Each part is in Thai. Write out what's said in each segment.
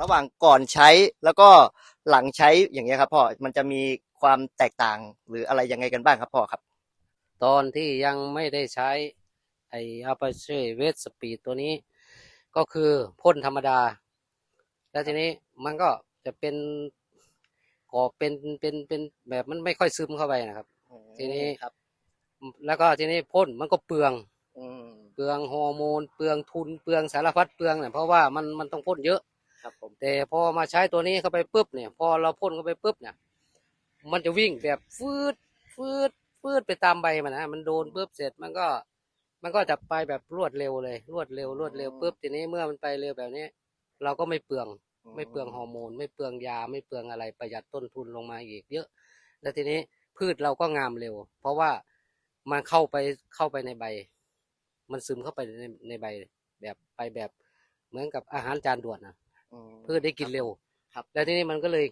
ระหว่างก่อนใช้แล้วก็หลังใช้อย่างเงี้ยครับพ่อมันจะมีความแตกต่างหรืออะไรยังไงกันบ้างครับพ่อครับ ตอนที่ยังไม่ได้ใช้ไออาปาเช่เวสสปีดตัวนี้ ก็คือพ่นธรรมดา แล้วทีนี้มันก็จะเป็นก่อเป็นเป็นเป็นแบบมันไม่ค่อยซึมเข้าไปนะครับ ทีนี้ครับ แล้วก็ทีนี้พ่นมันก็เปลืองอืมเปลืองฮอร์โมน เปลืองทุนเปลืองสารพัดเปลืองเนี่ยเพราะว่ามันมันต้องพ่นเยอะ ครับผมแต่พอมาใช้ตัวนี้เข้าไปปุ๊บเนี่ย พอเราพ่นเข้าไปปุ๊บเนี่ย มันจะวิ่งแบบฟืดฟืดฟืดไปตามใบมันนะมันโดนปุ๊บเสร็จมันก็ มันก็จะไปแบบรวดเร็วเลย รวดเร็วรวดเร็วปุ๊บทีนี้เมื่อมันไปเร็วแบบนี้ เราก็ไม่เปลือง ไม่เปลืองฮอร์โมน ไม่เปลืองยาไม่เปลืองอะไรประหยัดต้นทุนลงมาอีกเยอะ แล้วทีนี้พืชเราก็งามเร็ว เพราะว่ามันเข้าไปเข้าไปในใบ มันซึมเข้าไปในในใบแบบไปแบบเหมือนกับอาหารจานด่วนนะอืม พืชได้กินเร็วครับแล้วทีนี้มันก็เลย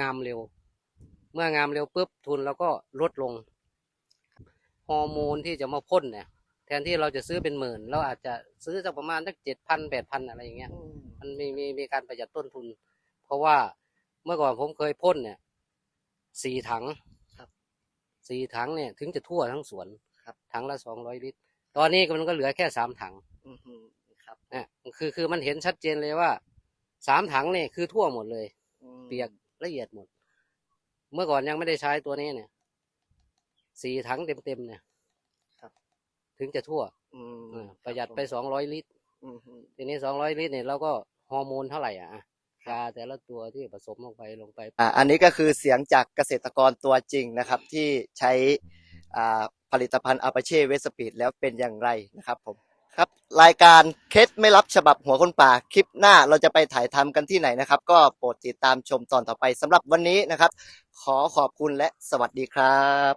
งามเร็ว เมื่องามเร็วปุ๊บทุนเราก็ลดลงฮอร์โมนที่จะมาพ่นเนี่ย แทนที่เราจะซื้อเป็นหมื่น เราอาจจะซื้อสักประมาณสักเจ็ดพันแปดพันอะไรอย่างเงี้ย มันมีมีมีการประหยัดต้นทุน เพราะว่าเมื่อก่อนผมเคยพ่นเนี่ยสี่ถังครับสี่ถังเนี่ยถึงจะทั่วทั้งสวนครับถังละสองร้อยลิตร ตอนนี้มันก็เหลือแค่สามถังอืมอืมครับนะคือคือมันเห็นชัดเจนเลยว่า สามถังเนี่ยคือทั่วหมดเลย อืมเปียกละเอียดหมด เมื่อก่อนยังไม่ได้ใช้ตัวนี้เนี่ยสี่ถังเต็มๆเนี่ยครับ ถึงจะทั่วอืมเออประหยัดไปสองร้อยลิตร อืมอืมทีนี้สองร้อยลิตรเนี่ยเราก็ฮอร์โมนเท่าไหร่อะอะยาแต่ละตัวที่ผสมลงไปลงไป อ่าอันนี้ก็คือเสียงจากเกษตรกรตัวจริงนะครับ ที่ใช้อ่าผลิตภัณฑ์อาปาเช่เวสปีดแล้วเป็นอย่างไรนะครับผม ครับรายการเคสไม่รับฉบับหัวคนป่าคลิปหน้าเราจะไปถ่ายทำกันที่ไหนนะครับ ก็โปรดติดตามชมตอนต่อไปสำหรับวันนี้นะครับ ขอขอบคุณและสวัสดีครับ